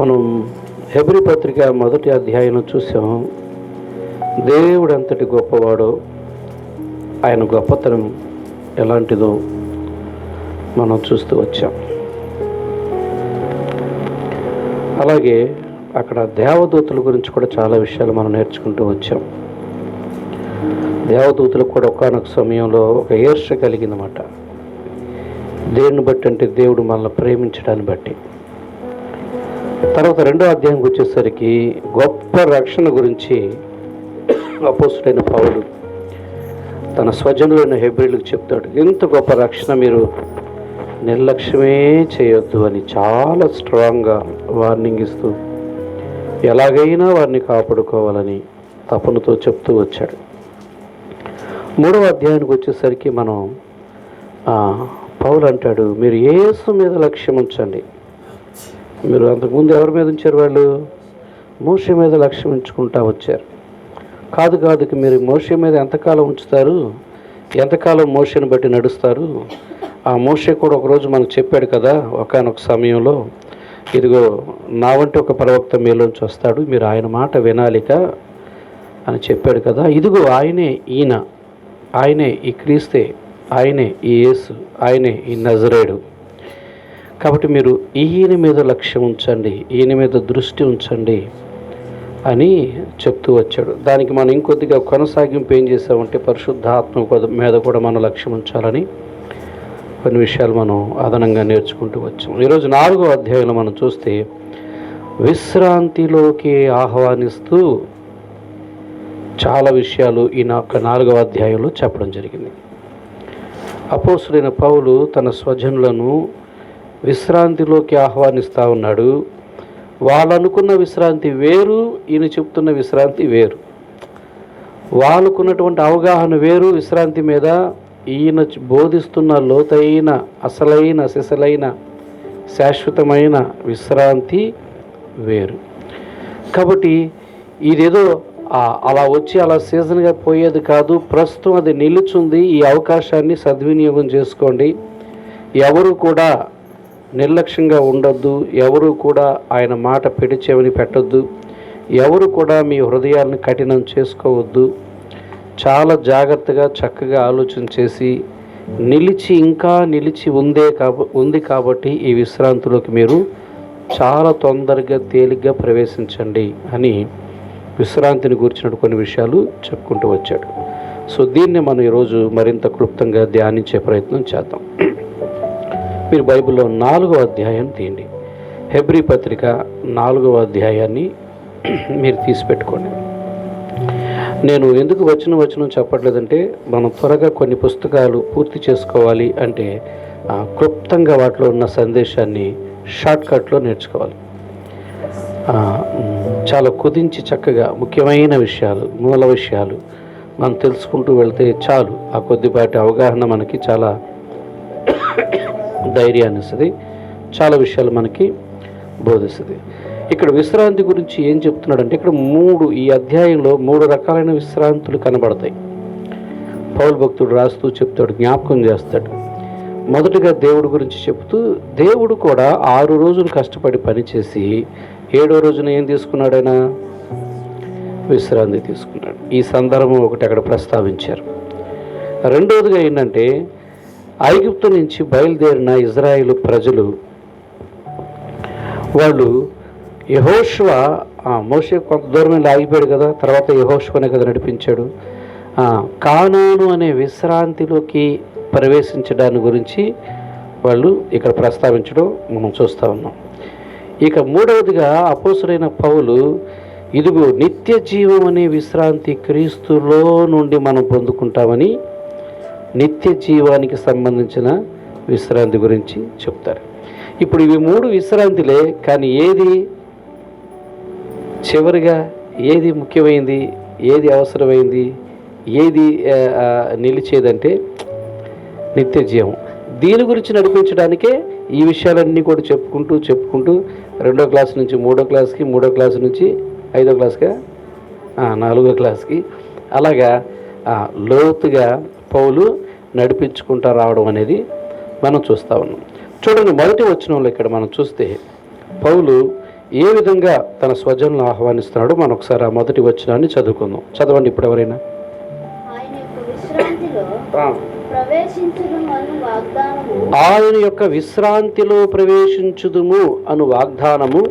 మనం హెబ్రి పత్రిక మొదటి అధ్యాయం చూసాం దేవుడు అంతటి గొప్పవాడో ఆయన గొప్పతనం ఎలాంటిదో మనం చూస్తూ వచ్చాం. అలాగే అక్కడ దేవదూతల గురించి కూడా చాలా విషయాలు మనం నేర్చుకుంటూ వచ్చాం. దేవదూతలకు కూడా ఒకనొక సమయంలో ఒక ఈర్ష కలిగిందన్నమాట. దేన్ని బట్టి అంటే దేవుడు మనల్ని ప్రేమించడాన్ని బట్టి. తర్వాత రెండో అధ్యాయంకి వచ్చేసరికి గొప్ప రక్షణ గురించి అపోసుడైన పౌలు తన స్వజనులైన హెబ్రిలకు చెప్తాడు. ఎంత గొప్ప రక్షణ మీరు నిర్లక్ష్యమే చేయొద్దు అని చాలా స్ట్రాంగ్గా వార్నింగ్ ఇస్తూ ఎలాగైనా వారిని కాపాడుకోవాలని తపనతో చెప్తూ వచ్చాడు. మూడవ అధ్యాయానికి వచ్చేసరికి మనం పౌలు అంటాడు మీరు ఏసు మీద లక్ష్యం ఉంచండి. మీరు అంతకుముందు ఎవరి మీద ఉంచారు వాళ్ళు? మోష మీద లక్ష్యం ఉంచుకుంటా వచ్చారు. కాదు కాదు మీరు మోష మీద ఎంతకాలం ఉంచుతారు? ఎంతకాలం మోషను బట్టి నడుస్తారు? ఆ మోష కూడా ఒకరోజు మనకు చెప్పాడు కదా ఒకనొక సమయంలో ఇదిగో నా వంటి ఒక ప్రవక్త మీలోంచి వస్తాడు మీరు ఆయన మాట వినాలిక అని చెప్పాడు కదా. ఇదిగో ఆయనే ఈయన ఆయనే ఈ క్రీస్తే ఆయనే ఈ యేసు ఆయనే ఈ నజరేడు. కాబట్టి మీరు ఈయన మీద లక్ష్యం ఉంచండి ఈయన మీద దృష్టి ఉంచండి అని చెప్తూ వచ్చాడు. దానికి మనం ఇంకొద్దిగా కొనసాగింపు ఏం చేసామంటే పరిశుద్ధాత్మ మీద కూడా మనం లక్ష్యం ఉంచాలని కొన్ని విషయాలు మనం అదనంగా నేర్చుకుంటూ వచ్చాం. ఈరోజు నాలుగో అధ్యాయంలో మనం చూస్తే విశ్రాంతిలోకి ఆహ్వానిస్తూ చాలా విషయాలు ఈ యొక్క నాలుగవ అధ్యాయంలో చెప్పడం జరిగింది. అపోసుడైన పౌలు తన స్వజనులను విశ్రాంతిలోకి ఆహ్వానిస్తూ ఉన్నాడు. వాళ్ళు అనుకున్న విశ్రాంతి వేరు ఈయన చెప్తున్న విశ్రాంతి వేరు. వాళ్ళకున్నటువంటి అవగాహన వేరు విశ్రాంతి మీద ఈయన బోధిస్తున్న లోతైన అసలైన సిసలైన శాశ్వతమైన విశ్రాంతి వేరు. కాబట్టి ఇదేదో అలా వచ్చి అలా సీజన్గా పోయేది కాదు. ప్రస్తుతం అది నిలుచుంది. ఈ అవకాశాన్ని సద్వినియోగం చేసుకోండి. ఎవరు కూడా నిర్లక్ష్యంగా ఉండొద్దు. ఎవరు కూడా ఆయన మాట పెడిచేవని పెట్టొద్దు. ఎవరు కూడా మీ హృదయాన్ని కఠినం చేసుకోవద్దు. చాలా జాగ్రత్తగా చక్కగా ఆలోచన చేసి నిలిచి ఇంకా నిలిచి ఉందే కాబ ఉంది కాబట్టి ఈ విశ్రాంతిలోకి మీరు చాలా తొందరగా తేలిగ్గా ప్రవేశించండి అని విశ్రాంతిని గురించిన కొన్ని విషయాలు చెప్పుకుంటూ వచ్చాడు. సో దీన్ని మనం ఈరోజు మరింత క్లుప్తంగా ధ్యానించే ప్రయత్నం చేద్దాం. మీరు బైబిల్లో నాలుగో అధ్యాయం తీయండి. హెబ్రి పత్రిక నాలుగవ అధ్యాయాన్ని మీరు తీసిపెట్టుకోండి. నేను ఎందుకు వచ్చిన వచనం చెప్పట్లేదంటే మనం త్వరగా కొన్ని పుస్తకాలు పూర్తి చేసుకోవాలి అంటే క్లుప్తంగా వాటిలో ఉన్న సందేశాన్ని షార్ట్కట్లో నేర్చుకోవాలి. చాలా కుదించి చక్కగా ముఖ్యమైన విషయాలు మూల విషయాలు మనం తెలుసుకుంటూ వెళ్తే చాలు. ఆ కొద్దిపాటి అవగాహన మనకి చాలా ధైర్యాన్ని ఇస్తుంది. చాలా విషయాలు మనకి బోధిస్తుంది. ఇక్కడ విశ్రాంతి గురించి ఏం చెప్తున్నాడంటే ఇక్కడ మూడు ఈ అధ్యాయంలో మూడు రకాలైన విశ్రాంతులు కనబడతాయి. పౌల్ భక్తుడు రాస్తూ చెప్తాడు జ్ఞాపకం చేస్తాడు. మొదటగా దేవుడి గురించి చెప్తూ దేవుడు కూడా ఆరు రోజులు కష్టపడి పనిచేసి ఏడో రోజున ఏం తీసుకున్నాడైనా విశ్రాంతి తీసుకున్నాడు. ఈ సందర్భం ఒకటి అక్కడ ప్రస్తావించారు. రెండవదిగా ఏంటంటే ఐగుప్తు నుంచి బయలుదేరిన ఇజ్రాయిల్ ప్రజలు వాళ్ళు యహోష్వ మోసే కొంత దూరం వెళ్ళి ఆగిపోయాడు కదా తర్వాత యహోష్వనే కదా నడిపించాడు. కానూను కానాను అనే విశ్రాంతిలోకి ప్రవేశించడాని గురించి వాళ్ళు ఇక్కడ ప్రస్తావించడం మనం చూస్తూ ఉన్నాం. ఇక మూడవదిగా అపోసుడైన పౌలు ఇదిగో నిత్య జీవం అనే విశ్రాంతి క్రీస్తులో నుండి మనం పొందుకుంటామని నిత్య జీవానికి సంబంధించిన విశ్రాంతి గురించి చెప్తారు. ఇప్పుడు ఇవి మూడు విశ్రాంతిలే కానీ ఏది చివరిగా ఏది ముఖ్యమైంది ఏది అవసరమైంది ఏది నిలిచేదంటే నిత్య జీవం. దీని గురించి నడిపించడానికే ఈ విషయాలన్నీ కూడా చెప్పుకుంటూ చెప్పుకుంటూ రెండో క్లాస్ నుంచి మూడో క్లాస్కి మూడో క్లాస్ నుంచి ఐదో క్లాస్గా నాలుగో క్లాస్కి. అలాగా లోతుగా పౌలు నడిపించుకుంటా రావడం అనేది మనం చూస్తూ ఉన్నాం. చూడండి మొదటి వచనంలో ఇక్కడ మనం చూస్తే పౌలు ఏ విధంగా తన స్వజనులను ఆహ్వానిస్తున్నాడో మనం ఒకసారి ఆ మొదటి వచనాన్ని చదువుకుందాం. చదవండి ఇప్పుడు ఎవరైనా. ఆయన యొక్క విశ్రాంతిలో ప్రవేశించుదుము అను వాగ్దానము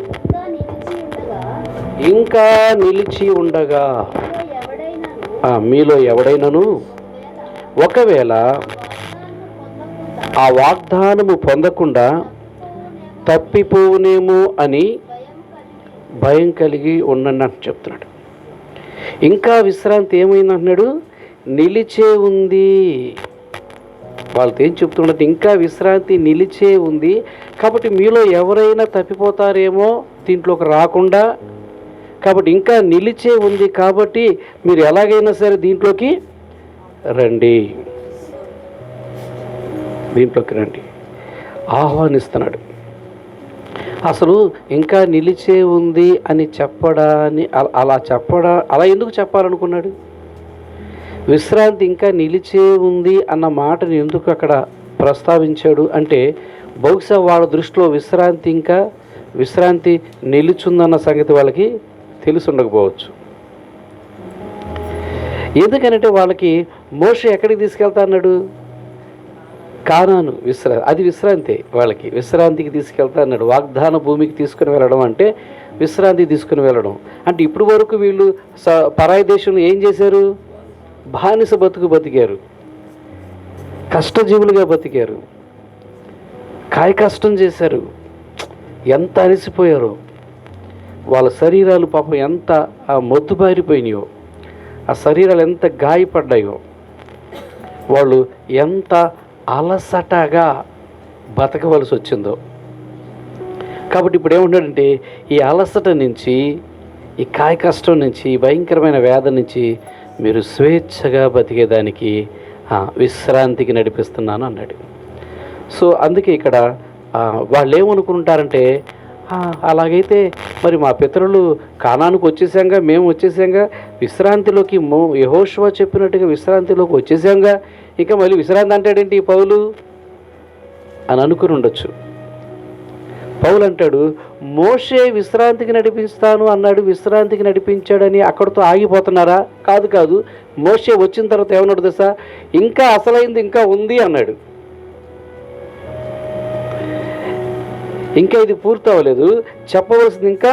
ఇంకా నిలిచి ఉండగా మీలో ఎవడైనను? ఒకవేళ ఆ వాగ్దానము పొందకుండా తప్పిపోనేమో అని భయం కలిగి భయం కలిగి ఉండండి అని చెప్తున్నాడు. ఇంకా విశ్రాంతి ఏమైంది అంటున్నాడు నిలిచే ఉంది. వాళ్ళతో ఏం చెప్తున్నట్టు ఇంకా విశ్రాంతి నిలిచే ఉంది. కాబట్టి మీలో ఎవరైనా తప్పిపోతారేమో దీంట్లోకి రాకుండా కాబట్టి ఇంకా నిలిచే ఉంది కాబట్టి మీరు ఎలాగైనా సరే దీంట్లోకి రండి. దీంట్లోకి రండి. ఆహ్వానిస్తున్నాడు. అసలు ఇంకా నిలిచే ఉంది అని చెప్పడాన్ని అలా చెప్పడా అలా ఎందుకు చెప్పాలనుకున్నాడు? విశ్రాంతి ఇంకా నిలిచే ఉంది అన్న మాటని ఎందుకు అక్కడ ప్రస్తావించాడు అంటే బహుశా వాళ్ళ దృష్టిలో విశ్రాంతి ఇంకా విశ్రాంతి నిలుచుందన్న సంగతి వాళ్ళకి తెలిసి ఉండకపోవచ్చు. ఎందుకనంటే వాళ్ళకి మోష ఎక్కడికి తీసుకెళ్తా అన్నాడు? కానాను విశ్రా అది విశ్రాంతి వాళ్ళకి. విశ్రాంతికి తీసుకెళ్తా అన్నాడు. వాగ్దాన భూమికి తీసుకుని వెళ్ళడం అంటే విశ్రాంతి తీసుకుని వెళ్ళడం. అంటే ఇప్పుడు వరకు వీళ్ళు స పరాయి దేశంలో ఏం చేశారు? బానిస బతుకు బతికారు. కష్టజీవులుగా బతికారు. కాయ కష్టం చేశారు. ఎంత అలసిపోయారో. వాళ్ళ శరీరాలు పాపం ఎంత ఆ మొద్దుబారిపోయినాయో ఆ శరీరాలు ఎంత గాయపడ్డాయో వాళ్ళు ఎంత అలసటగా బతకవలసి వచ్చిందో. కాబట్టి ఇప్పుడు ఏమంటాడంటే ఈ అలసట నుంచి ఈ కాయ కష్టం నుంచి ఈ భయంకరమైన వేద నుంచి మీరు స్వేచ్ఛగా బతికేదానికి విశ్రాంతికి నడిపిస్తున్నాను అన్నాడు. సో అందుకే ఇక్కడ వాళ్ళు ఏమనుకుంటారంటే అలాగైతే మరి మా పితరులు కానానికి వచ్చేసాంగా మేము వచ్చేసాంగా విశ్రాంతిలోకి మో యహోష్వా చెప్పినట్టుగా విశ్రాంతిలోకి వచ్చేసాంగా ఇంకా మళ్ళీ విశ్రాంతి అంటాడేంటి ఈ పౌలు? అని అనుకుని ఉండొచ్చు. పౌలు అంటాడు మోషే విశ్రాంతికి నడిపిస్తాను అన్నాడు విశ్రాంతికి నడిపించాడని అక్కడితో ఆగిపోతున్నారా? కాదు కాదు. మోషే వచ్చిన తర్వాత ఏమన్నాడు దశ ఇంకా అసలైంది ఇంకా ఉంది అన్నాడు. ఇంకా ఇది పూర్తి అవ్వలేదు చెప్పవలసింది ఇంకా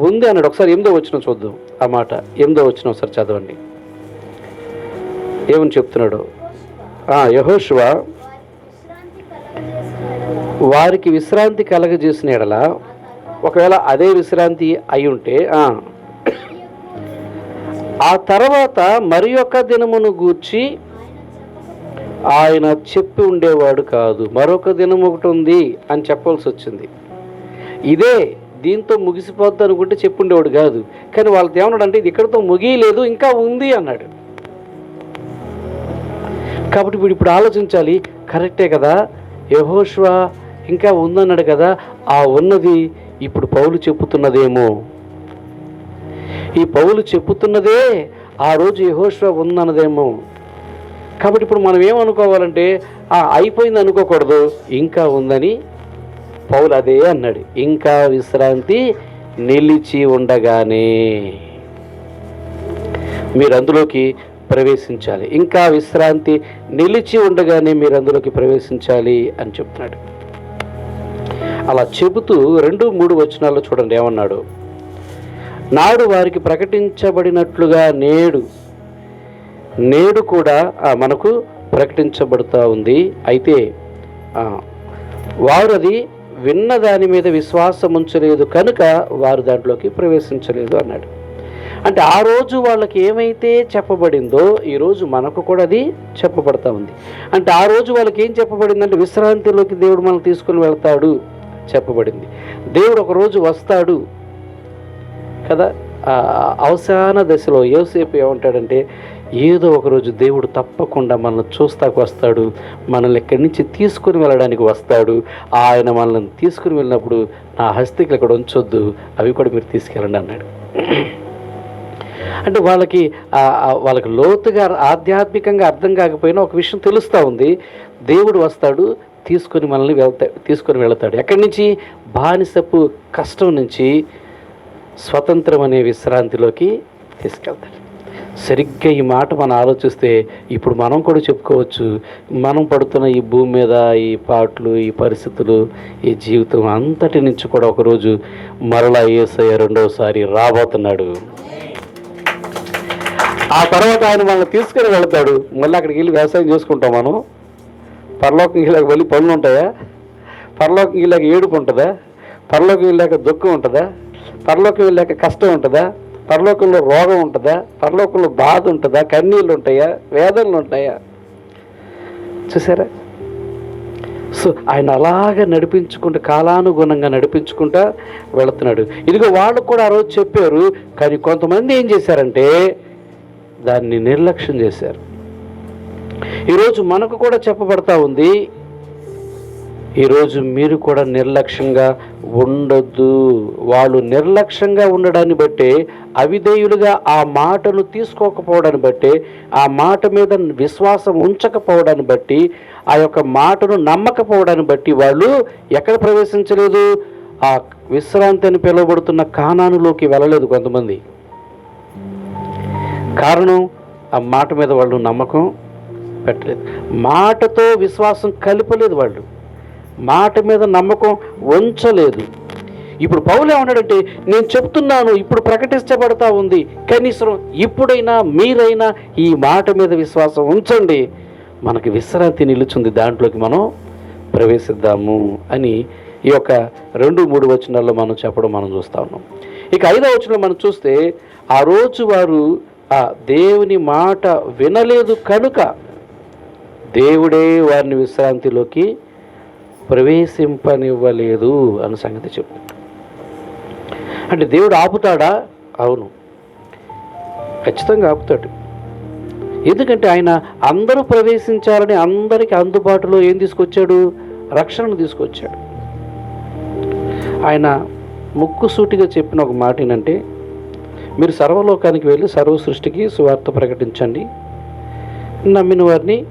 ఉంది అన్నాడు. ఒకసారి ఎనిమిదో వచ్చిన చూద్దాం. ఆ మాట ఎనిమిదో వచ్చిన ఒకసారి చదవండి. ఏమని చెప్తున్నాడు? యహోశివ వారికి విశ్రాంతి కలగజేసిన యెడల ఎడల ఒకవేళ అదే విశ్రాంతి అయి ఉంటే ఆ, ఆ తర్వాత మరి యొక్క దినమును గూర్చి ఆయన చెప్పి ఉండేవాడు కాదు. మరొక దినం ఒకటి ఉంది అని చెప్పవలసి వచ్చింది. ఇదే దీంతో ముగిసిపోద్ది అనుకుంటే చెప్పుండేవాడు కాదు. కానీ వాళ్ళతో ఏమన్నాడు అంటే ఇది ఇక్కడితో ముగియలేదు ఇంకా ఉంది అన్నాడు. కాబట్టి ఇప్పుడు ఇప్పుడు ఆలోచించాలి కరెక్టే కదా? యహోష్వా ఇంకా ఉందన్నాడు కదా? ఆ ఉన్నది ఇప్పుడు పౌలు చెప్పుతున్నదేమో. ఈ పౌలు చెప్పుతున్నదే ఆ రోజు యహోష్వా ఉందన్నదేమో. కాబట్టి ఇప్పుడు మనం ఏమనుకోవాలంటే ఆ అయిపోయింది అనుకోకూడదు ఇంకా ఉందని పౌలు అదే అన్నాడు. ఇంకా విశ్రాంతి నిలిచి ఉండగానే మీరు అందులోకి ప్రవేశించాలి. ఇంకా విశ్రాంతి నిలిచి ఉండగానే మీరు అందులోకి ప్రవేశించాలి అని చెప్తున్నాడు. అలా చెబుతూ రెండు మూడు వచనాల్లో చూడండి. ఏమన్నాడు? నాడు వారికి ప్రకటించబడినట్లుగా నేడు నేడు కూడా మనకు ప్రకటించబడుతూ ఉంది. అయితే వారు అది విన్న దాని మీద విశ్వాసం ఉంచలేదు కనుక వారు దాంట్లోకి ప్రవేశించలేదు అన్నాడు. అంటే ఆ రోజు వాళ్ళకి ఏమైతే చెప్పబడిందో ఈరోజు మనకు కూడా అది చెప్పబడతా ఉంది. అంటే ఆ రోజు వాళ్ళకి ఏం చెప్పబడిందంటే విశ్రాంతిలోకి దేవుడు మనల్ని తీసుకుని వెళ్తాడు చెప్పబడింది. దేవుడు ఒక రోజు వస్తాడు కదా? అవసాన దశలో యోసేపు ఏమంటాడంటే ఏదో ఒక రోజు దేవుడు తప్పకుండా మనల్ని చూస్తాకు వస్తాడు. మనల్ని ఇక్కడి నుంచి తీసుకుని వెళ్ళడానికి వస్తాడు. ఆయన మనల్ని తీసుకుని వెళ్ళినప్పుడు నా హస్తికలు ఇక్కడ ఉంచొద్దు. అవి కూడా మీరు తీసుకెళ్ళండి అన్నాడు. అంటే వాళ్ళకి వాళ్ళకి లోతుగా ఆధ్యాత్మికంగా అర్థం కాకపోయినా ఒక విషయం తెలుస్తూ ఉంది. దేవుడు వస్తాడు తీసుకొని మనల్ని వెళ్తా తీసుకొని వెళతాడు. ఎక్కడి నుంచి? బానిసపు కష్టం నుంచి స్వతంత్రం అనే విశ్రాంతిలోకి తీసుకెళ్తాడు. సరిగ్గా ఈ మాట మనం ఆలోచిస్తే ఇప్పుడు మనం కూడా చెప్పుకోవచ్చు మనం పడుతున్న ఈ భూమి మీద ఈ పాటలు ఈ పరిస్థితులు ఈ జీవితం అంతటి నుంచి కూడా ఒకరోజు మరలా ఏసయ్య రెండవసారి రాబోతున్నాడు. ఆ తర్వాత ఆయన మనల్ని తీసుకుని వెళ్తాడు. మళ్ళీ అక్కడికి వెళ్ళి వ్యవసాయం చేసుకుంటాం మనం. పరలోకం వెళ్ళాక వెళ్ళి పనులు ఉంటాయా? పరలోకం వెళ్ళాక ఏడుపు ఉంటుందా? పరలోకం వెళ్ళాక దుఃఖం ఉంటుందా? పరలోకం వెళ్ళాక కష్టం ఉంటుందా? పరలోకంలో రోగం ఉంటుందా? పరలోకంలో బాధ ఉంటుందా? కన్నీళ్ళు ఉంటాయా? వేదనలు ఉంటాయా? చూసారా? సో ఆయన అలాగే నడిపించుకుంటూ కాలానుగుణంగా నడిపించుకుంటా వెళుతున్నాడు. ఇదిగో వాళ్ళు కూడా ఆ రోజు చెప్పారు కానీ కొంతమంది ఏం చేశారంటే దాన్ని నిర్లక్ష్యం చేశారు. ఈరోజు మనకు కూడా చెప్పబడతా ఉంది ఈరోజు మీరు కూడా నిర్లక్ష్యంగా ఉండొద్దు. వాళ్ళు నిర్లక్ష్యంగా ఉండడాన్ని బట్టే అవిధేయులుగా ఆ మాటను తీసుకోకపోవడాన్ని బట్టే ఆ మాట మీద విశ్వాసం ఉంచకపోవడాన్ని బట్టి ఆ యొక్క మాటను నమ్మకపోవడాన్ని బట్టి వాళ్ళు ఎక్కడ ప్రవేశించలేదు? ఆ విశ్రాంతి అని పిలువబడుతున్న కానానులోకి వెళ్ళలేదు కొంతమంది. కారణం ఆ మాట మీద వాళ్ళు నమ్మకం పెట్టలేదు. మాటతో విశ్వాసం కలిపలేదు వాళ్ళు. మాట మీద నమ్మకం ఉంచలేదు. ఇప్పుడు పౌలు ఏమన్నాడంటే నేను చెప్తున్నాను ఇప్పుడు ప్రకటించబడతా ఉంది. కనీసం ఇప్పుడైనా మీరైనా ఈ మాట మీద విశ్వాసం ఉంచండి. మనకి విశ్రాంతి నిలుచుంది దాంట్లోకి మనం ప్రవేశిద్దాము అని ఈ యొక్క రెండు మూడు వచనాల్లో మనం చెప్పడం మనం చూస్తా ఉన్నాం. ఇక ఐదవ వచనంలో మనం చూస్తే ఆ రోజు వారు ఆ దేవుని మాట వినలేదు కనుక దేవుడే వారిని విశ్రాంతిలోకి ప్రవేశింపనివ్వలేదు అన్న సంగతి చెప్పు. అంటే దేవుడు ఆపుతాడా? అవును. ఖచ్చితంగా ఆపుతాడు. ఎందుకంటే ఆయన అందరూ ప్రవేశించాలని అందరికీ అందుబాటులో ఏం తీసుకొచ్చాడు? రక్షణను తీసుకొచ్చాడు. ఆయన ముక్కుసూటిగా చెప్పిన ఒక మాట ఏంటంటే మీరు సర్వలోకానికి వెళ్ళి సర్వ సృష్టికి సువార్త ప్రకటించండి. నమ్మిన వారిని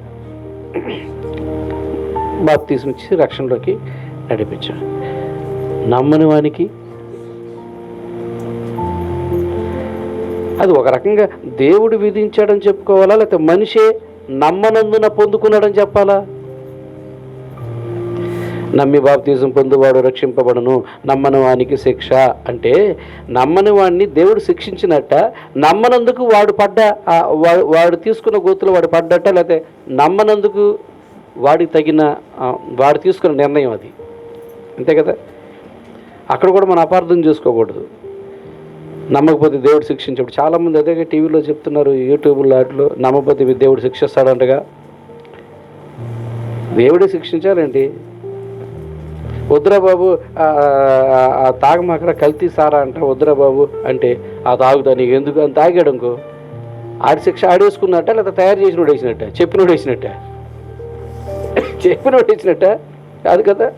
బాప్తీసం ఇచ్చి రక్షణలోకి నడిపించాడు. నమ్మని వానికి అది ఒక రకంగా దేవుడు విధించాడని చెప్పుకోవాలా? లేకపోతే మనిషే నమ్మనందున పొందుకున్నాడని చెప్పాలా? నమ్మి బాప్తీసం పొందువాడు రక్షింపబడను. నమ్మని వానికి శిక్ష అంటే నమ్మని వాడిని దేవుడు శిక్షించినట్ట నమ్మనందుకు వాడు పడ్డ వాడు తీసుకున్న గోతులు వాడు పడ్డట్ట లేకపోతే నమ్మనందుకు వాడికి తగిన వాడు తీసుకున్న నిర్ణయం అది. అంతే కదా? అక్కడ కూడా మనం అపార్థం చేసుకోకూడదు. నమ్మకపోతే దేవుడు శిక్షించాడు. చాలామంది అదే టీవీలో చెప్తున్నారు యూట్యూబ్లో వాటిలో నమ్మకపోతే దేవుడు శిక్షిస్తాడంటగా. దేవుడే శిక్షించాలండి వద్దురా బాబు ఆ, తాగమాకర కల్తీ సారా అంట. వద్దురా బాబు అంటే ఆ తాగుతా నీకు ఎందుకు? అని తాగాడు ఇంకో ఆడి శిక్ష ఆడేసుకున్నట్ట లేదా తయారు చేసినోడు వేసినట్ట? చెప్పినోడు వేసినట్ట? చెప్పినోడు ఇచ్చినట్ట? కాదు కదా?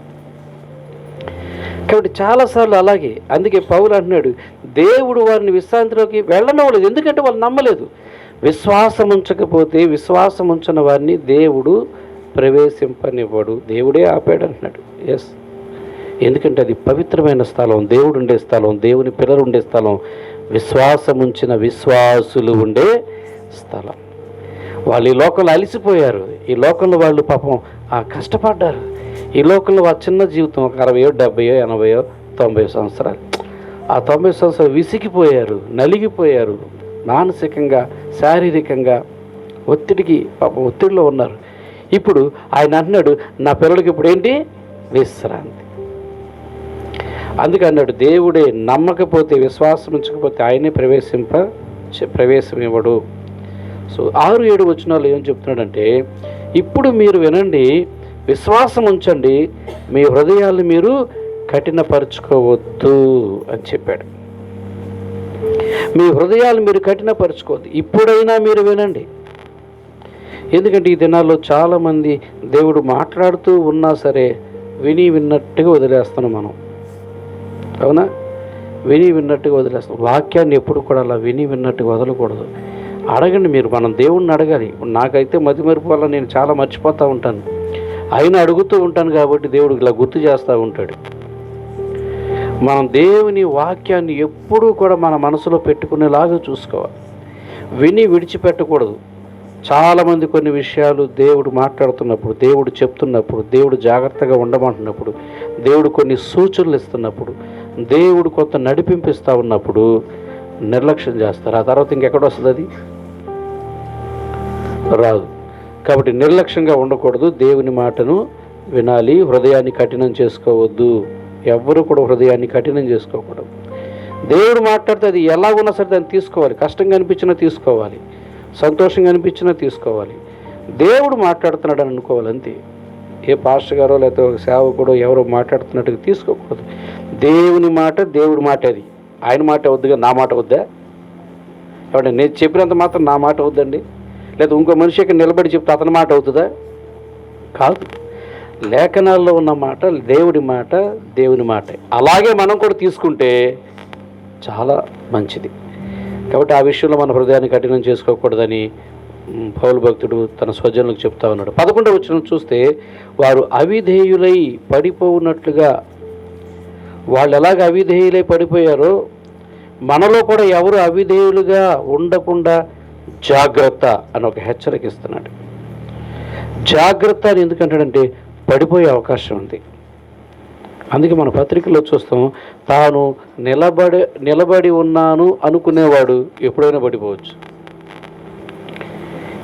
కాబట్టి చాలాసార్లు అలాగే. అందుకే పౌలు అంటున్నాడు దేవుడు వారిని విశ్రాంతిలోకి వెళ్ళనవ్వలేదు. ఎందుకంటే వాళ్ళు నమ్మలేదు. విశ్వాసం ఉంచకపోతే విశ్వాసం ఉంచిన వారిని దేవుడు ప్రవేశింపనివ్వడు. దేవుడే ఆపాడు అంటున్నాడు. ఎస్ ఎందుకంటే అది పవిత్రమైన స్థలం దేవుడు ఉండే స్థలం దేవుని పిల్లలు ఉండే స్థలం విశ్వాసం ఉంచిన విశ్వాసులు ఉండే స్థలం. వాళ్ళు ఈ లోకంలో అలిసిపోయారు. ఈ లోకంలో వాళ్ళు పాపం కష్టపడ్డారు. ఈ లోకంలో వారి చిన్న జీవితం ఒక అరవయో డెబ్బయో ఎనభయో తొంభై సంవత్సరాలు. ఆ తొంభై సంవత్సరాలు విసిగిపోయారు నలిగిపోయారు. మానసికంగా శారీరకంగా ఒత్తిడికి పాపం ఒత్తిడిలో ఉన్నారు. ఇప్పుడు ఆయన అంటున్నాడు నా పిల్లలకి ఇప్పుడు ఏంటి? విశ్రాంతి. అందుకే అన్నాడు దేవుడే నమ్మకపోతే విశ్వాసం ఉంచకపోతే ఆయనే ప్రవేశింప ప్రవేశం ఇవ్వడు. సో ఆరు ఏడు వచనాలు ఏం చెప్తున్నాడంటే ఇప్పుడు మీరు వినండి విశ్వాసం ఉంచండి మీ హృదయాలు మీరు కఠినపరుచుకోవద్దు అని చెప్పాడు. మీ హృదయాలు మీరు కఠినపరుచుకోవద్దు. ఇప్పుడైనా మీరు వినండి. ఎందుకంటే ఈ దినాల్లో చాలామంది దేవుడు మాట్లాడుతూ ఉన్నా సరే విని విన్నట్టుగా వదిలేస్తున్నాం మనం. అవునా? విని విన్నట్టుగా వదిలేస్తాం వాక్యాన్ని ఎప్పుడు కూడా అలా విని విన్నట్టుగా వదలకూడదు. అడగండి మీరు మనం దేవుణ్ణి అడగాలి. నాకైతే మతి మరుపు వల్ల నేను చాలా మర్చిపోతూ ఉంటాను. ఆయన అడుగుతూ ఉంటాను కాబట్టి దేవుడు ఇలా గుర్తు చేస్తూ ఉంటాడు. మనం దేవుని వాక్యాన్ని ఎప్పుడూ కూడా మన మనసులో పెట్టుకునేలాగా చూసుకోవాలి. విని విడిచిపెట్టకూడదు. చాలామంది కొన్ని విషయాలు దేవుడు మాట్లాడుతున్నప్పుడు దేవుడు చెప్తున్నప్పుడు దేవుడు జాగ్రత్తగా ఉండమంటున్నప్పుడు దేవుడు కొన్ని సూచనలు ఇస్తున్నప్పుడు దేవుడు కొంత నడిపింపిస్తూ ఉన్నప్పుడు నిర్లక్ష్యం చేస్తారు. ఆ తర్వాత ఇంకెక్కడ వస్తుంది అది? రాదు. కాబట్టి నిర్లక్ష్యంగా ఉండకూడదు. దేవుని మాటను వినాలి. హృదయాన్ని కఠినం చేసుకోవద్దు. ఎవ్వరూ కూడా హృదయాన్ని కఠినం చేసుకోకూడదు. దేవుడు మాట్లాడితే అది ఎలా ఉన్నా సరే దాన్ని తీసుకోవాలి. కష్టంగా అనిపించినా తీసుకోవాలి. సంతోషంగా అనిపించినా తీసుకోవాలి. దేవుడు మాట్లాడుతున్నాడు అని అనుకోవాలి అంతే. ఏ పాస్టర్ గారో లేకపోతే ఒక సేవకుడో ఎవరో మాట్లాడుతున్నట్టుగా తీసుకోకూడదు. దేవుని మాట దేవుడి మాట అది. ఆయన మాట వద్దుగా నా మాట వద్దా? ఏమంటే నేను చెప్పినంత మాత్రం నా మాట వద్దండి. లేదా ఇంకో మనిషి ఇక్కడ నిలబడి చెప్తే అతని మాట అవుతుందా? కాదు. లేఖనాల్లో ఉన్న మాట దేవుడి మాట దేవుని మాట. అలాగే మనం కూడా తీసుకుంటే చాలా మంచిది. కాబట్టి ఆ విషయంలో మన హృదయాన్ని కఠినం చేసుకోకూడదని పౌలు భక్తుడు తన స్వజనులకు చెప్తా ఉన్నాడు. పదకొండవ వచ్చిన చూస్తే వారు అవిధేయులై పడిపోనట్లుగా వాళ్ళు ఎలాగ అవిధేయులై పడిపోయారో మనలో కూడా ఎవరు అవిధేయులుగా ఉండకుండా జాగ్రత్త అని ఒక హెచ్చరిక ఇస్తున్నాడు. జాగ్రత్త అని ఎందుకంటాడంటే పడిపోయే అవకాశం ఉంది. అందుకే మన పత్రికలో చూస్తాం తాను నిలబడి నిలబడి ఉన్నాను అనుకునేవాడు ఎప్పుడైనా పడిపోవచ్చు.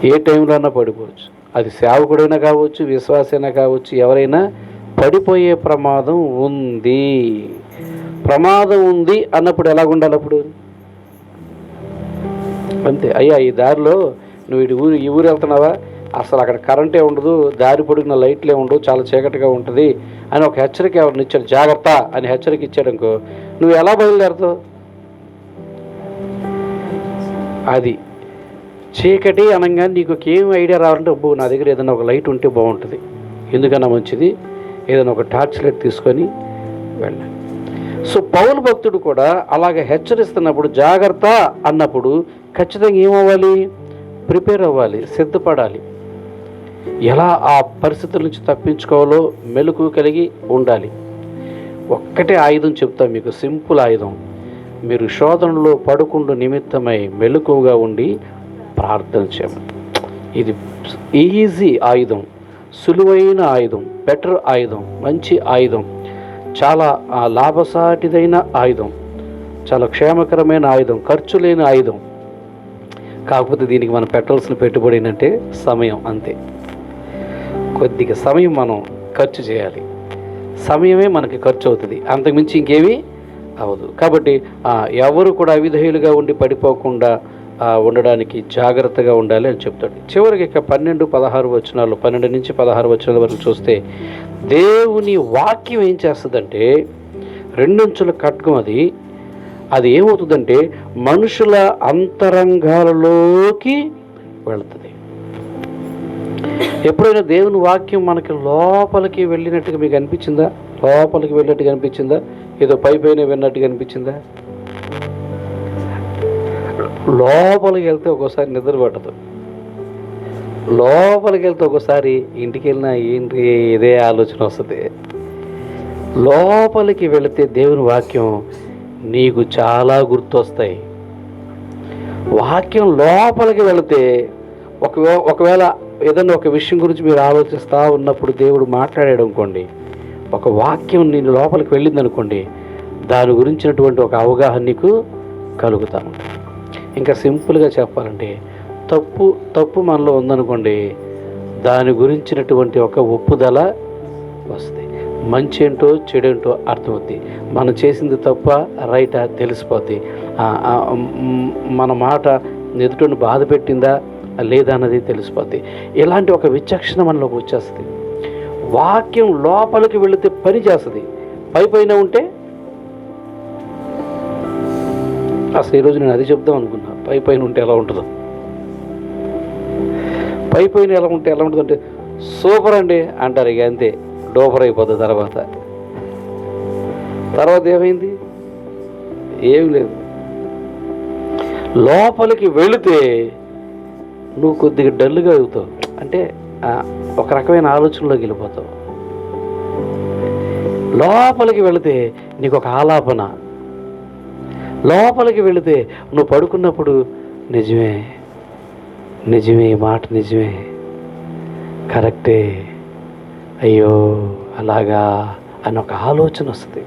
ఏ టైంలో అయినా పడిపోవచ్చు. అది సేవకుడైనా కావచ్చు విశ్వాసైనా కావచ్చు ఎవరైనా పడిపోయే ప్రమాదం ఉంది. ప్రమాదం ఉంది అన్నప్పుడు ఎలాగుండాలి అప్పుడు? అంతే. అయ్యా ఈ దారిలో నువ్వు ఇటు ఊరు ఈ ఊరు వెళ్తున్నావా? అసలు అక్కడ కరెంటే ఉండదు దారి పొడిగిన లైట్లే ఉండవు చాలా చీకటిగా ఉంటుంది అని ఒక హెచ్చరిక ఎవరిని ఇచ్చాడు. జాగ్రత్త అని హెచ్చరిక ఇచ్చాడు అనుకో. నువ్వు ఎలా బయలుదేరుతావు? అది. చీకటి అనగానే నీకు ఏం ఐడియా రావాలంటే అబ్బో నా దగ్గర ఏదైనా ఒక లైట్ ఉంటే బాగుంటుంది. ఎందుకన్నా మంచిది? ఏదైనా ఒక టార్చ్ లైట్ తీసుకొని వెళ్ళాలి సో పౌలు భక్తుడు కూడా అలాగే హెచ్చరిస్తున్నప్పుడు జాగ్రత్త అన్నప్పుడు ఖచ్చితంగా ఏమవ్వాలి? ప్రిపేర్ అవ్వాలి సిద్ధపడాలి. ఎలా ఆ పరిస్థితుల నుంచి తప్పించుకోవాలో మెలకు కలిగి ఉండాలి. ఒక్కటే ఆయుధం చెప్తా మీకు సింపుల్ ఆయుధం. మీరు శోధనలో పడుకుండు నిమిత్తమై మెలకువగా ఉండి ప్రార్థన చేయమని ఇది ఈజీ ఆయుధం సులువైన ఆయుధం బెటర్ ఆయుధం మంచి ఆయుధం. చాలా ఆ, లాభసాటిదైన ఆయుధం చాలా క్షేమకరమైన ఆయుధం ఖర్చు లేని ఆయుధం. కాకపోతే దీనికి మనం పెట్టాల్సిన పెట్టుబడి ఏంటంటే సమయం అంతే. కొద్దిగా సమయం మనం ఖర్చు చేయాలి. సమయమే మనకి ఖర్చు అవుతుంది. అంతకుమించి ఇంకేమీ అవ్వదు. కాబట్టి ఎవరు కూడా అవిధేయులుగా ఉండి పడిపోకుండా ఉండడానికి జాగ్రత్తగా ఉండాలి అని చెప్తాడు. చివరికి ఇక పన్నెండు పదహారు వచనాలు పన్నెండు నుంచి పదహారు వచనాల వరకు చూస్తే దేవుని వాక్యం ఏం చేస్తుందంటే రెండంచుల ఖడ్గం అది అది ఏమవుతుందంటే మనుషుల అంతరంగాలలోకి వెళుతుంది. ఎప్పుడైనా దేవుని వాక్యం మనకి లోపలికి వెళ్ళినట్టుగా మీకు అనిపించిందా? లోపలికి వెళ్ళినట్టుగా అనిపించిందా? ఏదో పై పైన విన్నట్టుగా అనిపించిందా? లోపలికి వెళ్తే ఒక్కోసారి నిద్ర పట్టదు. లోపలికి వెళ్తే ఒక్కోసారి ఇంటికి వెళ్ళినా ఏంటి ఇదే ఆలోచన వస్తుంది. లోపలికి వెళితే దేవుని వాక్యం నీకు చాలా గుర్తొస్తాయి. వాక్యం లోపలికి వెళితే ఒకవే ఒకవేళ ఏదైనా ఒక విషయం గురించి మీరు ఆలోచిస్తూ ఉన్నప్పుడు దేవుడు మాట్లాడాడు అనుకోండి ఒక వాక్యం నేను లోపలికి వెళ్ళింది అనుకోండి దాని గురించినటువంటి ఒక అవగాహన నీకు కలుగుతా ఉంటుంది. ఇంకా సింపుల్గా చెప్పాలంటే తప్పు తప్పు మనలో ఉందనుకోండి దాని గురించినటువంటి ఒక ఒప్పుదల వస్తుంది మంచి ఏంటో చెడేంటో అర్థమవుద్ది. మనం చేసింది తప్ప రైటా తెలిసిపోద్ది. మన మాట ఎదుటిని బాధ పెట్టిందా లేదా అన్నది తెలిసిపోద్ది. ఇలాంటి ఒక విచక్షణ మనలోకి వచ్చేస్తుంది. వాక్యం లోపలికి వెళితే పని చేస్తుంది. పై పైన ఉంటే అసలు ఈరోజు నేను అది చెప్దాం అనుకున్నా. పై పైన ఉంటే ఎలా ఉంటుందో. పై పైన ఎలా ఉంటే ఎలా ఉంటుందంటే సూపర్ అండి అంటారు ఇక అంతే. డోఫర్ అయిపోతుంది తర్వాత. తర్వాత ఏమైంది? ఏం లేదు. లోపలికి వెళితే నువ్వు కొద్దిగా డల్గా అవుతావు. అంటే ఒక రకమైన ఆలోచనలోకి వెళ్ళిపోతావు. లోపలికి వెళితే నీకు ఒక ఆలాపన. లోపలికి వెళితే నువ్వు పడుకున్నప్పుడు నిజమే నిజమే ఈ మాట నిజమే. కరెక్టే. అయ్యో అలాగా అని ఒక ఆలోచన వస్తుంది.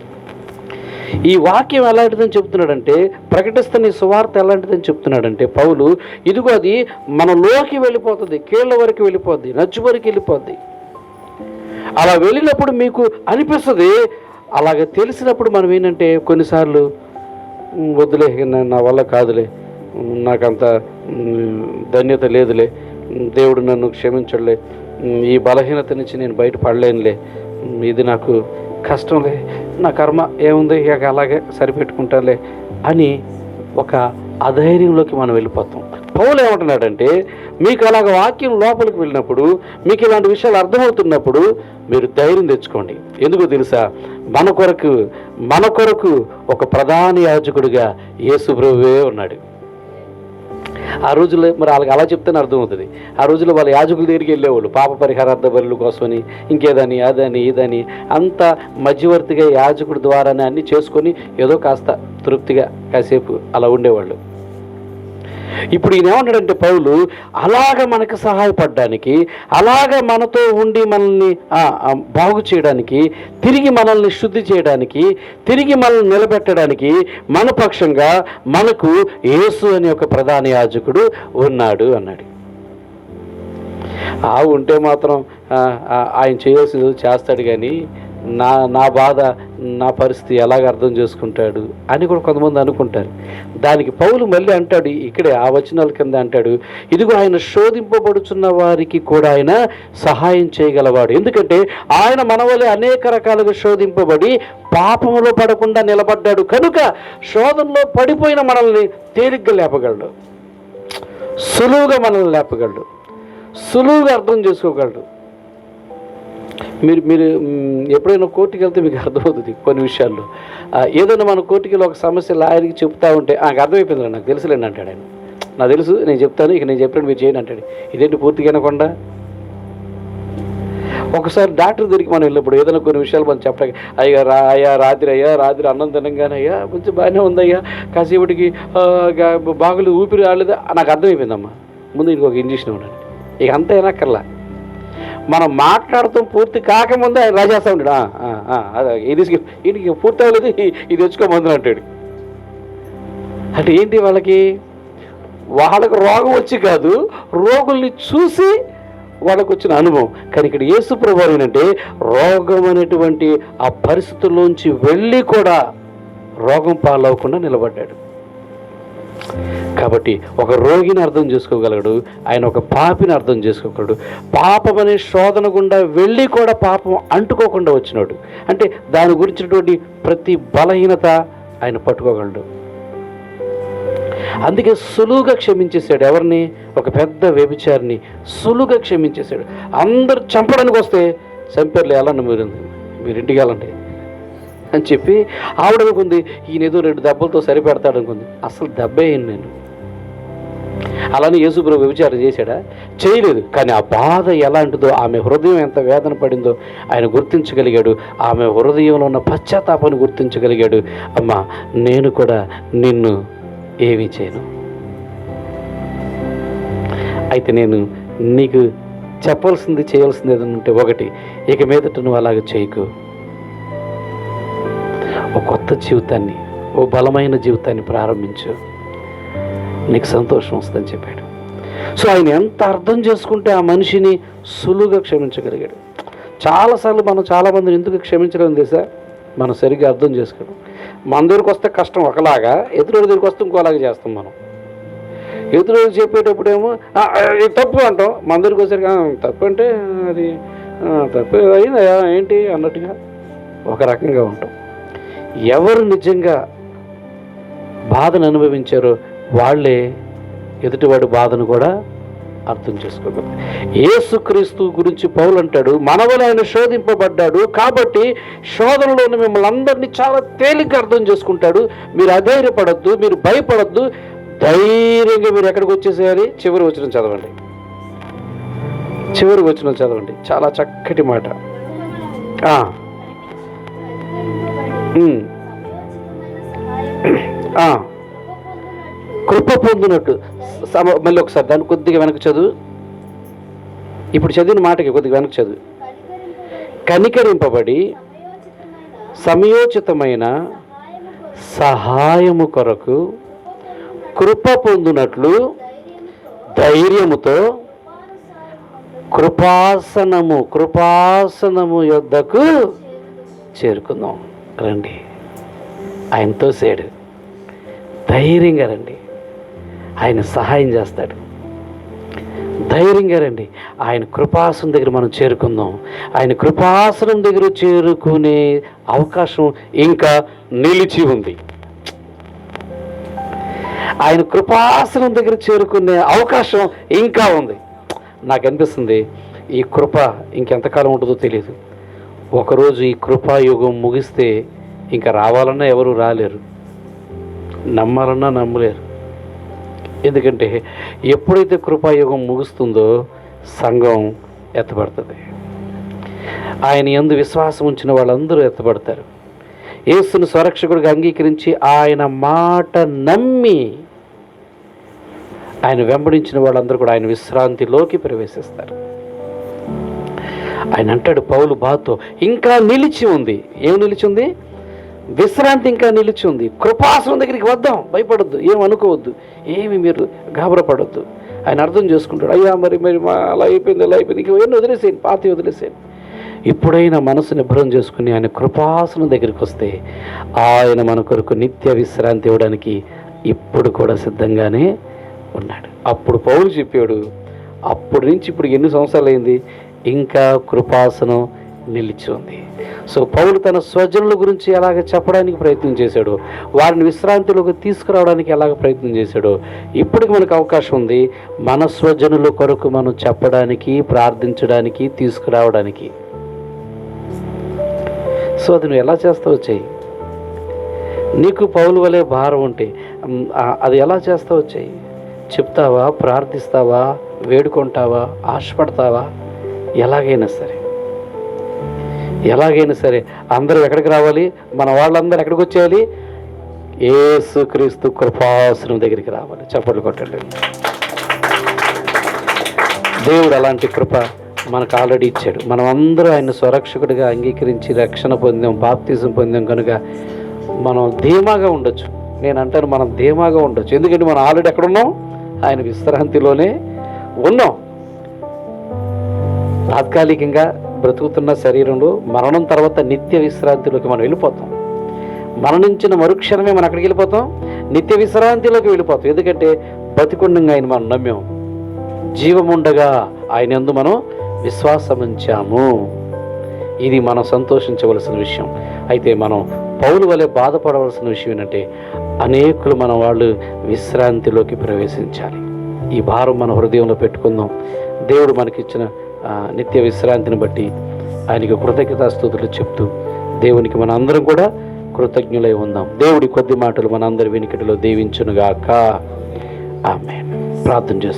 ఈ వాక్యం ఎలాంటిదని చెప్తున్నాడంటే ప్రకటిస్తున్న ఈ సువార్త ఎలాంటిదని చెప్తున్నాడంటే పౌలు ఇదిగో అది మనలోకి వెళ్ళిపోతుంది కీళ్ళ వరకు వెళ్ళిపోద్ది నచ్చు వరకు వెళ్ళిపోద్ది. అలా వెళ్ళినప్పుడు మీకు అనిపిస్తుంది అలాగ తెలిసినప్పుడు మనం ఏంటంటే కొన్నిసార్లు వద్దులే నా- వల్ల కాదులే నాకంత ధన్యత లేదులే దేవుడు నన్ను క్షమించడలే ఈ బలహీనత నుంచి నేను బయటపడలేనులే. ఇది నాకు కష్టంలే. నా కర్మ ఏముంది? ఇక అలాగే సరిపెట్టుకుంటానులే అని ఒక అధైర్యంలోకి మనం వెళ్ళిపోతాం. పౌలు ఏమంటున్నాడంటే మీకు అలాగ వాక్యం లోపలికి వెళ్ళినప్పుడు మీకు ఇలాంటి విషయాలు అర్థమవుతున్నప్పుడు మీరు ధైర్యం తెచ్చుకోండి. ఎందుకో తెలుసా? మన కొరకు మన కొరకు ఒక ప్రధాన యాజకుడిగా యేసుప్రభువే ఉన్నాడు. ఆ రోజుల్లో మరి వాళ్ళకి అలా చెప్తేనే అర్థమవుతుంది. ఆ రోజుల్లో వాళ్ళ యాజకుల దగ్గరికి వెళ్ళేవాళ్ళు. పాప పరిహారార్థ బరుల కోసమని ఇంకేదని అదని ఇదని అంత మధ్యవర్తిగా యాజకుడి ద్వారానే అన్ని చేసుకొని ఏదో కాస్త తృప్తిగా కాసేపు అలా ఉండేవాళ్ళు. ఇప్పుడు ఈయన ఏమన్నాడంటే పౌలు అలాగ మనకు సహాయపడడానికి అలాగ మనతో ఉండి మనల్ని బాగు చేయడానికి తిరిగి మనల్ని శుద్ధి చేయడానికి తిరిగి మనల్ని నిలబెట్టడానికి మన పక్షంగా మనకు యేసు అనే ఒక ప్రధాన యాజకుడు ఉన్నాడు అన్నాడు. ఆవు ఉంటే మాత్రం ఆయన చేయాల్సింది చేస్తాడు కానీ నా నా బాధ నా పరిస్థితి ఎలాగ అర్థం చేసుకుంటాడు అని కూడా కొంతమంది అనుకుంటారు. దానికి పౌలు మళ్ళీ అంటాడు ఇక్కడే ఆ వచనాల కింద అంటాడు ఇదిగో ఆయన శోధింపబడుచున్న వారికి కూడా ఆయన సహాయం చేయగలవాడు. ఎందుకంటే ఆయన మనవలే అనేక రకాలుగా శోధింపబడి పాపంలో పడకుండా నిలబడ్డాడు. కనుక శోధనలో పడిపోయిన మనల్ని తేలిగ్గా లేపగలడు. సులువుగా మనల్ని లేపగలడు. సులువుగా అర్థం చేసుకోగలడు. మీరు మీరు ఎప్పుడైనా కోర్టుకి వెళ్తే మీకు అర్థమవుతుంది కొన్ని విషయాల్లో. ఏదైనా మన కోర్టుకి ఒక సమస్య లాయర్కి చెప్తా ఉంటే "ఆ, నాకు అర్థమైపోయింది నాకు తెలుసులేండి అంటాడు ఆయన. నాకు తెలుసు నేను చెప్తాను ఇక నేను చెప్పాను మీరు చేయను అంటాడు. ఇదేంటి పూర్తిగా అనకుండా ఒకసారి డాక్టర్ దగ్గరికి మనం వెళ్ళినప్పుడు ఏదైనా కొన్ని విషయాలు మనం చెప్పడానికి అయ్యా రా అయ్యా రాత్రి అయ్యా రాత్రి అన్నం తినంగానే అయ్యా కొంచెం బాగానే ఉందయ్యా కాసేపటికి బాగులు ఊపిరి రాలేదు నాకు అర్థమైపోయిందమ్మా. ముందు ఇంకొక ఇంజక్షన్ ఉండండి. ఇక అంతా ఏనక్కర్లా మనం మాట్లాడతాం పూర్తి కాకముందే ఆయన రాజేస్తా ఉంటాడు "ఆ, ఇది పూర్తి అవ్వలేదు ఇది తెచ్చుకోమందులు అంటాడు. అంటే ఏంటి వాళ్ళకి? వాళ్ళకు రోగం వచ్చి కాదు రోగుల్ని చూసి వాళ్ళకు వచ్చిన అనుభవం. కానీ ఇక్కడ యేసు ప్రభు ఏంటంటే రోగం అనేటువంటి ఆ పరిస్థితుల్లోంచి వెళ్ళి కూడా రోగం పాలవకుండా నిలబడ్డాడు. కాబట్టి ఒక రోగిని అర్థం చేసుకోగలడు ఆయన ఒక పాపిని అర్థం చేసుకోగలడు. పాపం అనే శోధన గుండా వెళ్ళి కూడా పాపం అంటుకోకుండా వచ్చినాడు. అంటే దాని గురించినటువంటి ప్రతి బలహీనత ఆయన పట్టుకోగలడు. అందుకే సులువుగా క్షమించేశాడు ఎవరిని? ఒక పెద్ద వ్యభిచారిని సులువుగా క్షమించేశాడు. అందరు చంపడానికి వస్తే చంపేర్లు వెళ్ళండి మీరు మీరు ఇంటికి వెళ్ళండి. అని చెప్పి ఆవిడ అనుకుంది ఈయన ఏదో రెండు దెబ్బలతో సరిపెడతాడు అనుకుంది. అసలు దెబ్బేయను నేను? అలానే యేసుప్రభు విచారణ చేశాడా? చేయలేదు. కానీ ఆ బాధ ఎలాంటిదో ఆమె హృదయం ఎంత వేదన పడిందో ఆయన గుర్తించగలిగాడు. ఆమె హృదయంలో ఉన్న పశ్చాత్తాపాన్ని గుర్తించగలిగాడు. అమ్మా నేను కూడా నిన్ను ఏమీ చేయను. అయితే నేను నీకు చెప్పాల్సింది చేయాల్సింది ఏదైనా ఉంటే ఒకటి. ఇక మీదట నువ్వు అలాగ చేయకు. ఒక కొత్త జీవితాన్ని ఓ బలమైన జీవితాన్ని ప్రారంభించు. నీకు సంతోషం వస్తుందని చెప్పాడు. సో ఆయన ఎంత అర్థం చేసుకుంటే ఆ మనిషిని సులువుగా క్షమించగలిగాడు. చాలాసార్లు మనం చాలామందిని ఎందుకు క్షమించడం తెలుసా? మనం సరిగ్గా అర్థం చేసుకోవడం. మన దగ్గరికి వస్తే కష్టం ఒకలాగా ఎదురు దగ్గరికి వస్తే ఇంకోలాగా చేస్తాం మనం. ఎదురు చెప్పేటప్పుడేమో తప్పు అంటాం. మన దగ్గరికి వచ్చేసరికి తప్పు అంటే అది తప్పు అయిందా ఏంటి? అన్నట్టుగా ఒక రకంగా ఉంటాం. ఎవరు నిజంగా బాధను అనుభవించారో వాళ్ళే ఎదుటివాడి బాధను కూడా అర్థం చేసుకోగలరు. ఏసుక్రీస్తు గురించి పౌలు అంటాడు మనవలైన ఆయన శోధింపబడ్డాడు కాబట్టి శోధనలోని మిమ్మల్ని అందరినీ చాలా తేలిగ్గా అర్థం చేసుకుంటాడు. మీరు అధైర్యపడద్దు మీరు భయపడద్దు. ధైర్యంగా మీరు ఎక్కడికి వచ్చేసేయాలి? చివరి వచ్చిన చదవండి. చివరి వచ్చిన చదవండి. చాలా చక్కటి మాట. కృప పొందినట్టు. సమ మళ్ళీ ఒకసారి దాన్ని కొద్దిగా వెనక్కి చదువు. ఇప్పుడు చదివిన మాటకి కొద్దిగా వెనక్కి చదువు. కనికరింపబడి సమయోచితమైన సహాయము కొరకు కృప పొందునట్లు ధైర్యముతో కృపాసనము కృపాసనము యొద్దకు చేరుకుందాం. రండి. ఆయనతో సేడు. ధైర్యంగా రండి. ఆయన సహాయం చేస్తాడు. ధైర్యంగా రండి. ఆయన కృపాసనం దగ్గర మనం చేరుకుందాం. ఆయన కృపాసనం దగ్గర చేరుకునే అవకాశం ఇంకా నిలిచి ఉంది. ఆయన కృపాసనం దగ్గర చేరుకునే అవకాశం ఇంకా ఉంది. నాకు అనిపిస్తుంది ఈ కృప ఇంకెంతకాలం ఉంటుందో తెలియదు. ఒకరోజు ఈ కృపాయుగం ముగిస్తే ఇంకా రావాలన్నా ఎవరు రాలేరు. నమ్మాలన్నా నమ్మలేరు. ఎందుకంటే ఎప్పుడైతే కృపాయుగం ముగుస్తుందో సంఘం ఎత్తబడుతుంది. ఆయన ఎందు విశ్వాసం ఉంచిన వాళ్ళందరూ ఎత్తబడతారు. యేసును స్వరక్షకుడిగా అంగీకరించి ఆయన మాట నమ్మి ఆయన వెంబడించిన వాళ్ళందరూ కూడా ఆయన విశ్రాంతిలోకి ప్రవేశిస్తారు. ఆయన అంటాడు పౌలు బాతో ఇంకా నిలిచి ఉంది. ఏం నిలిచి ఉంది? విశ్రాంతి ఇంకా నిలిచి ఉంది. కృపాసనం దగ్గరికి వద్దాం భయపడొద్దు ఏం అనుకోవద్దు ఏమి మీరు గాబరపడొద్దు. ఆయన అర్థం చేసుకుంటాడు అయ్యా మరి మరి మా అలా అయిపోయింది అలా అయిపోయింది ఇంక ఎన్ని వదిలేసేయండి పాత వదిలేసేయండి. ఇప్పుడైనా మనసు నిభ్రం చేసుకుని ఆయన కృపాసనం దగ్గరికి వస్తే ఆయన మన కొరకు నిత్య విశ్రాంతి ఇవ్వడానికి ఇప్పుడు కూడా సిద్ధంగానే ఉన్నాడు. అప్పుడు పౌలు చెప్పాడు అప్పటి నుంచి ఇప్పుడు ఎన్ని సంవత్సరాలు అయింది ఇంకా కృపాసనం నిలిచి ఉంది. సో పౌలు తన స్వజనుల గురించి ఎలాగ చెప్పడానికి ప్రయత్నం చేశాడు? వారిని విశ్రాంతిలోకి తీసుకురావడానికి ఎలాగ ప్రయత్నం చేశాడో? ఇప్పటికి మనకు అవకాశం ఉంది. మన స్వజనుల కొరకు మనం చెప్పడానికి ప్రార్థించడానికి తీసుకురావడానికి. సో అది నువ్వు ఎలా చేస్తావు చెయ్యి. నీకు పౌలు వలె భారం ఉంటే అది ఎలా చేస్తావు చెయ్యి. చెప్తావా? ప్రార్థిస్తావా? వేడుకుంటావా? ఆశపడతావా? ఎలాగైనా సరే. ఎలాగైనా సరే అందరూ ఎక్కడికి రావాలి? మన వాళ్ళందరూ ఎక్కడికి వచ్చేయాలి? ఏసుక్రీస్తు కృపాసనం దగ్గరికి రావాలి. చప్పట్లు కొట్టండి. దేవుడు అలాంటి కృప మనకు ఆల్రెడీ ఇచ్చాడు. మనం అందరూ ఆయన స్వరక్షకుడిగా అంగీకరించి రక్షణ పొందాం బాప్తిజం పొందాం కనుక మనం ధీమాగా ఉండొచ్చు. నేను అంటాను మనం ధీమాగా ఉండొచ్చు. ఎందుకంటే మనం ఆల్రెడీ ఎక్కడ ఉన్నాం ఆయన విశ్రాంతిలోనే ఉన్నాం. తాత్కాలికంగా బ్రతుకుతున్న శరీరంలో మరణం తర్వాత నిత్య విశ్రాంతిలోకి మనం వెళ్ళిపోతాం. మరణించిన మరుక్షణమే మనం అక్కడికి వెళ్ళిపోతాం? నిత్య విశ్రాంతిలోకి వెళ్ళిపోతాం. ఎందుకంటే బతికుండంగా ఆయన మనం నమ్మాం. జీవముండగా ఆయన ఎందు మనం విశ్వాసం ఉంచాము. ఇది మనం సంతోషించవలసిన విషయం. అయితే మనం పౌలు వలె బాధపడవలసిన విషయం ఏంటంటే అనేకులు మన వాళ్ళు విశ్రాంతిలోకి ప్రవేశించాలి. ఈ భారం మన హృదయంలో పెట్టుకుందాం. దేవుడు మనకిచ్చిన నిత్య విశ్రాంతిని బట్టి ఆయనకి కృతజ్ఞతాస్తుతులు చెప్తూ దేవునికి మన అందరం కూడా కృతజ్ఞులై ఉందాం. దేవుడి కొద్ది మాటలు మన అందరి వెనుకటిలో దీవించునుగాక. ఆమె ప్రార్థన చేసుకుందాం.